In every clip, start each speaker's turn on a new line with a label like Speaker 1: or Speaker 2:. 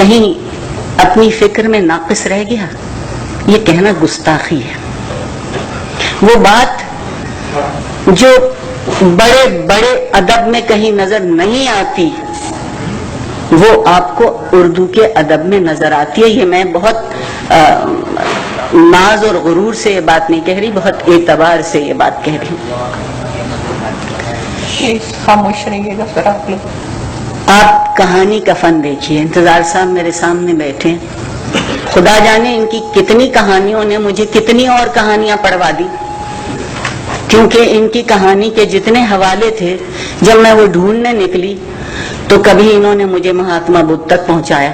Speaker 1: कहीं अपनी फ़िक्र में नाकिस रह गया। ये कहना गुस्ताखी है। वो बात जो बड़े बड़े अदब में कहीं नज़र नहीं आती वो आपको उर्दू के अदब में नज़र आती है। ये मैं बहुत आ, नाज और गुरूर से ये बात नहीं कह रही बहुत एतबार से ये बात कह रही हूँ।
Speaker 2: खामोश रहिएगा आप
Speaker 1: कहानी का फन देखिए। इंतज़ार साहब मेरे सामने बैठे। खुदा जाने इनकी कितनी कहानियों ने मुझे कितनी और कहानियाँ पढ़वा दी। क्योंकि इनकी कहानी के जितने हवाले थे, जब मैं वो ढूँढने निकली तो कभी इन्होंने मुझे महात्मा बुद्ध तक पहुँचाया।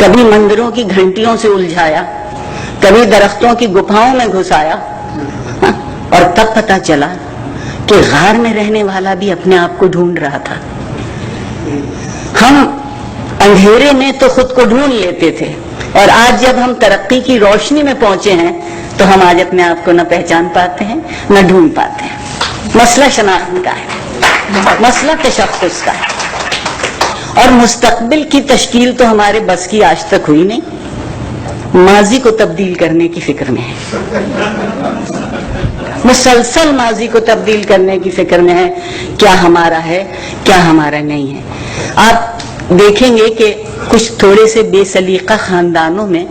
Speaker 1: कभी मंदिरों की घंटियों से उलझाया। कभी दरख्तों की गुफाओं में घुसाया। और तब पता चला कि गार में रहने वाला भी अपने आप को ढूंढ रहा था। हम अंधेरे में तो खुद को ढूंढ लेते थे। और आज जब हम तरक्की की रोशनी में पहुँचे हैं तो हम आज अपने आप को न पहचान पाते हैं, न ढूंढ पाते हैं। मसला शनाख्त का है। मसला तशखस का है। और मुस्तकबिल की तश्कील तो हमारे बस की आज तक हुई नहीं। माजी को तब्दील करने की फ़िक्र में है। मुसलसल माजी को तब्दील करने की फ़िक्र में है, क्या हमारा है, क्या हमारा नहीं है। आप देखेंगे कि कुछ थोड़े से बेसलीका खानदानों में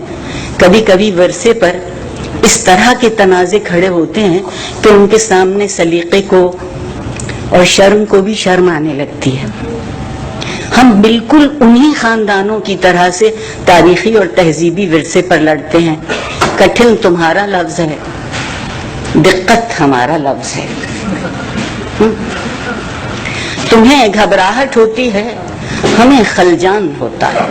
Speaker 1: कभी कभी वर्षे पर इस तरह के तनाजे खड़े होते हैं कि उनके सामने सलीके को और शर्म को भी शर्म आने लगती है। हम बिल्कुल उन्हीं खानदानों की तरह से तारीखी और तहजीबी विरसे पर लड़ते हैं। कठिन तुम्हारा लफ्ज है, दिक्कत हमारा लफ्ज है। हम्म? तुम्हें घबराहट होती है, हमें खलजान होता है।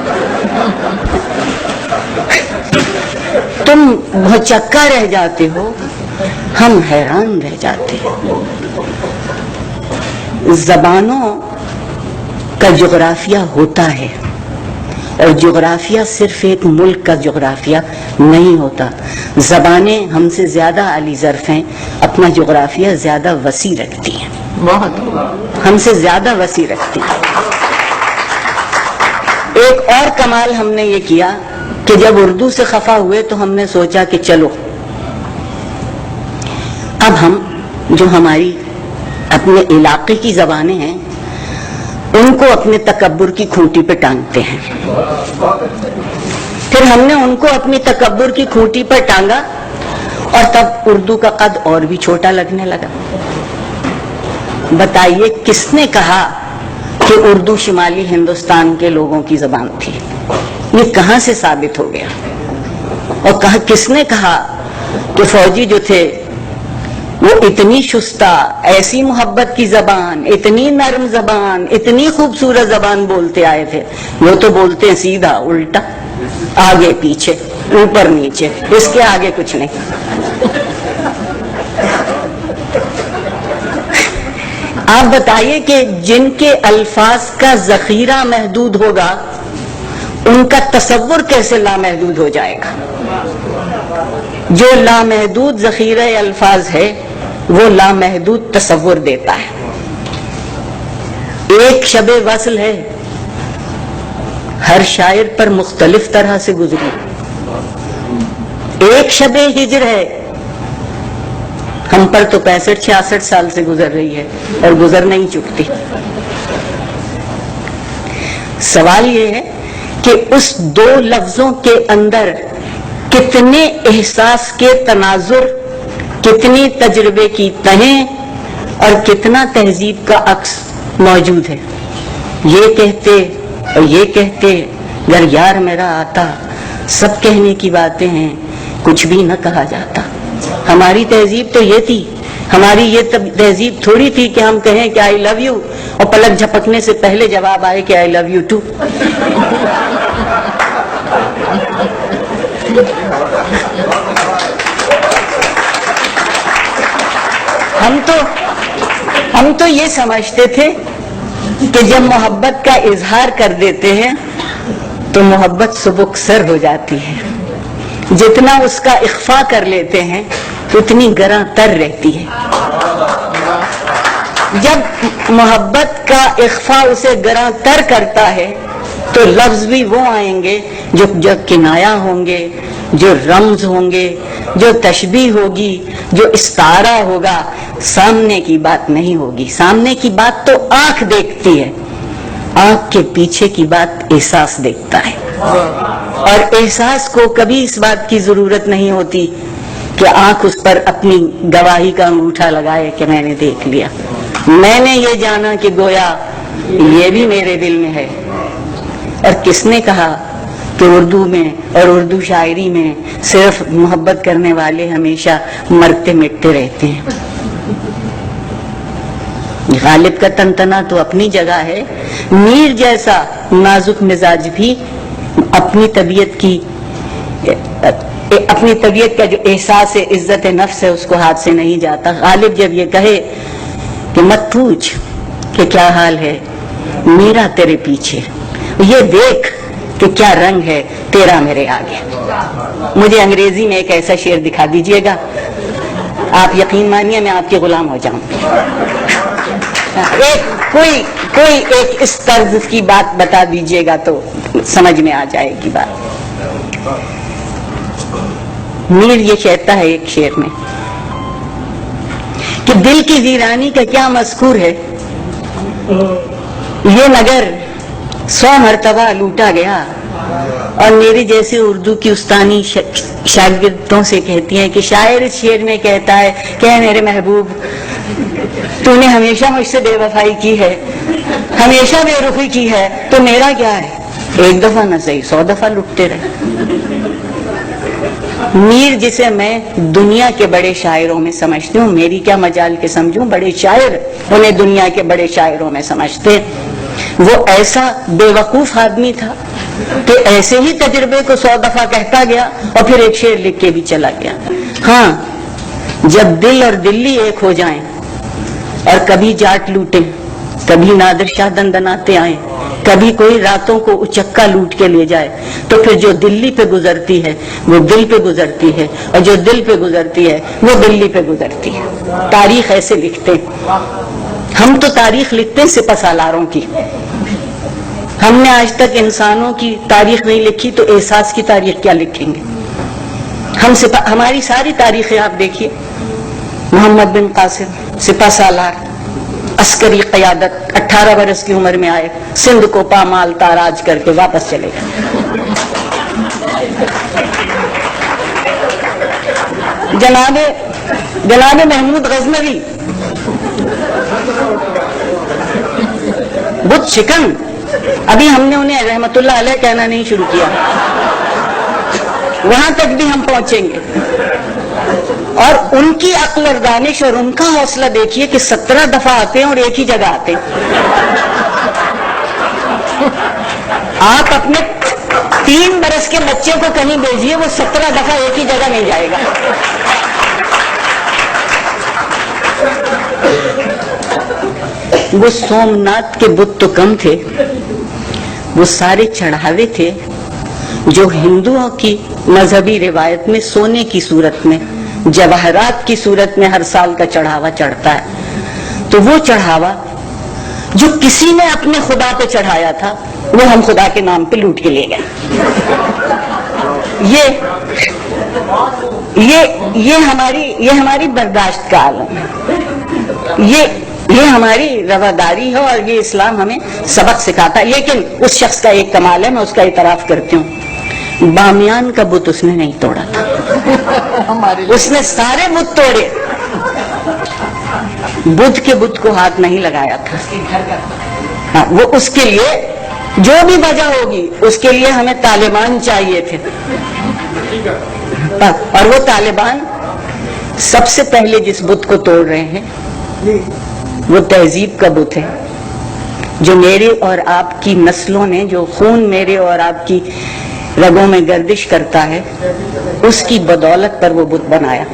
Speaker 1: तुम भौचक्का रह जाते हो, हम हैरान रह जाते हैं। जबानों का जोग्राफिया होता है, और जोग्राफिया सिर्फ़ एक मुल्क का जोग्राफिया नहीं होता। जबानें हमसे ज़्यादा अली जरफ हैं, अपना जोग्राफिया ज़्यादा वसी रखती हैं।
Speaker 2: बहुत
Speaker 1: हमसे ज़्यादा वसी रखती। एक और कमाल हमने ये किया कि जब उर्दू से खफा हुए तो हमने सोचा कि चलो, अब हम जो हमारी अपने इलाके की जबानें हैं, उनको अपने तकब्बुर की खूंटी पे टांगते हैं। फिर हमने उनको अपनी तकब्बुर की खूंटी पर टांगा और तब उर्दू का कद और भी छोटा लगने लगा। बताइए, किसने कहा कि उर्दू शिमाली हिंदुस्तान के लोगों की जबान थी? ये कहाँ से साबित हो गया? और कहा, किसने कहा कि फौजी जो थे, वो इतनी शुस्ता, ऐसी मोहब्बत की जबान, इतनी नरम जबान, इतनी खूबसूरत जबान बोलते आए थे? वो तो बोलते हैं सीधा, उल्टा, आगे, पीछे, ऊपर, नीचे, इसके आगे कुछ नहीं। आप बताइए कि जिनके अल्फाज का जखीरा महदूद होगा, उनका तस्वुर कैसे लामहदूद हो जाएगा? जो लामहदूद जखीरा अल्फाज है, वो लामहदूद तस्वुर देता है। एक शब वसल है, हर शायर पर मुख्तलिफ़ तरह से गुजरी। एक शब हिजर है हम पर तो पैंसठ, छियासठ साल से गुजर रही है और गुजर नहीं चुकती। सवाल ये है कि उस दो लफ्जों के अंदर कितने एहसास के तनाजुर, कितनी तजुर्बे की तहें और कितना तहजीब का अक्स मौजूद है। ये कहते और ये कहते अगर यार मेरा आता, सब कहने की बातें हैं, कुछ भी न कहा जाता। हमारी तहजीब तो ये थी। हमारी ये तहजीब थोड़ी थी कि हम कहें कि आई लव यू और पलक झपकने से पहले जवाब आए कि आई लव यू टू हम तो हम तो ये समझते थे कि जब मोहब्बत का इजहार कर देते हैं तो मोहब्बत सुबुकसर हो जाती है। जितना उसका इख्फा कर लेते हैं उतनी गरा तर रहती है। जब मोहब्बत का इख्फा उसे गरा तर करता है तो लफ्ज भी वो आएँगे जो जो किनाया होंगे, जो रम्ज होंगे, जो तशबी होगी, जो इस्तारा होगा। सामने की बात नहीं होगी। सामने की बात तो आँख देखती है। आँख के पीछे की बात एहसास देखता है। और एहसास को कभी इस बात की ज़रूरत नहीं होती कि आँख उस पर अपनी गवाही का अंगूठा लगाए कि मैंने देख लिया। मैंने ये जाना कि गोया ये भी मेरे दिल में है। और किसने कहा कि उर्दू में और उर्दू शायरी में सिर्फ़ मोहब्बत करने वाले हमेशा मरते मिटते रहते हैं। गालिब का तनतना तो अपनी जगह है। मीर जैसा नाजुक मिजाज भी अपनी तबीयत की ए- अपनी तबीयत का जो एहसास है, इज़्ज़त नफ्स है, उसको हाथ से नहीं जाता। गालिब जब ये कहे कि मत पूछ कि क्या हाल है। मेरा तेरे पीछे। ये देख कि क्या रंग है, तेरा मेरे आगे। मुझे अंग्रेज़ी में एक ऐसा शेर दिखा दीजिएगा। आप यकीन मानिए, मैं आपके गुलाम हो जाऊँ। एक, कोई कोई एक इस तर्ज की बात बता दीजिएगा तो समझ में आ जाएगी बात। मीर ये कहता है एक शेर में कि दिल की वीरानी का क्या मजकूर है? ये नगर सौ मरतबा लूटा गया और मेरी जैसे उर्दू की उस्तानी श- शागिर्दों से कहती हैं कि शायर इस शेर में कहता है क्या मेरे महबूब, तूने हमेशा मुझसे बेवफाई की है, हमेशा बेरुखी की है तो मेरा क्या है? एक दफ़ा ना सही, सौ दफ़ा लुटते रहे। मीर जिसे मैं दुनिया के बड़े शायरों में समझती हूँ, मेरी क्या मजाल के समझूं? बड़े शायर उन्हें दुनिया के बड़े शायरों में समझते वो ऐसा बेवकूफ़ आदमी था कि ऐसे ही तजुर्बे को सौ दफ़ा कहता गया और फिर एक शेर लिख के भी चला गया। हाँ जब दिल और दिल्ली एक हो जाएँ और कभी जाट लूटे, कभी नादिर शाह दंदनाते आए कभी कोई रातों को उचक्का लूट के ले जाए तो फिर जो दिल्ली पे गुजरती है, वो दिल पे गुजरती है, और जो दिल पे गुजरती है, वो दिल्ली पे गुजरती है। तारीख ऐसे लिखते हैं। हम तो तारीख लिखते हैं सिपा सालारों की। हमने आज तक इंसानों की तारीख नहीं लिखी तो एहसास की तारीख क्या लिखेंगे? हम सिपा, हमारी सारी तारीखें आप देखिए। मोहम्मद बिन कासिम, सिपा सालार। अस्करी कयादत 18 बरस की उम्र में आए, सिंध को पामाल ताराज करके वापस चले गए। जनाबे जनाबे महमूद गजनवी बुत शिकन अभी हमने उन्हें रहमतुल्ला अलैह कहना नहीं शुरू किया। वहाँ तक भी हम पहुँचेंगे। और उनकी अक्ल और दानिश और उनका हौसला देखिए कि सत्रह दफ़ा आते हैं और एक ही जगह आते हैं। आप अपने तीन बरस के बच्चे को कहीं भेजिए, वो सत्रह दफ़ा एक ही जगह नहीं जाएगा। वो सोमनाथ के बुत तो कम थे, वो सारे चढ़ावे थे, जो हिंदुओं की मजहबी रिवायत में सोने की सूरत में जवाहरात की सूरत में हर साल का चढ़ावा चढ़ता है। तो वो चढ़ावा जो किसी ने अपने खुदा पे चढ़ाया था, वो हम खुदा के नाम पे लूट के ले गए। ये ये ये हमारी ये हमारी बर्दाश्त का आलम है। ये ये हमारी रवादारी है और ये इस्लाम हमें सबक सिखाता है। लेकिन उस शख्स का एक कमाल है, मैं उसका इतराफ करती हूँ। बामियान का बुत उसने नहीं तोड़ा था।
Speaker 2: हमारे
Speaker 1: उसने सारे बुत तोड़े। बुद्ध के बुत को हाथ नहीं लगाया था। हाँ, वो उसके लिए जो भी वजह होगी उसके लिए हमें तालिबान चाहिए थे। हाँ, और वो तालिबान सबसे पहले जिस बुद्ध को तोड़ रहे हैं वो तहजीब का बुत है। जो मेरे और आपकी नस्लों ने जो खून मेरे और आपकी रगों में गर्दिश करता है उसकी बदौलत पर वो बुत बनाया।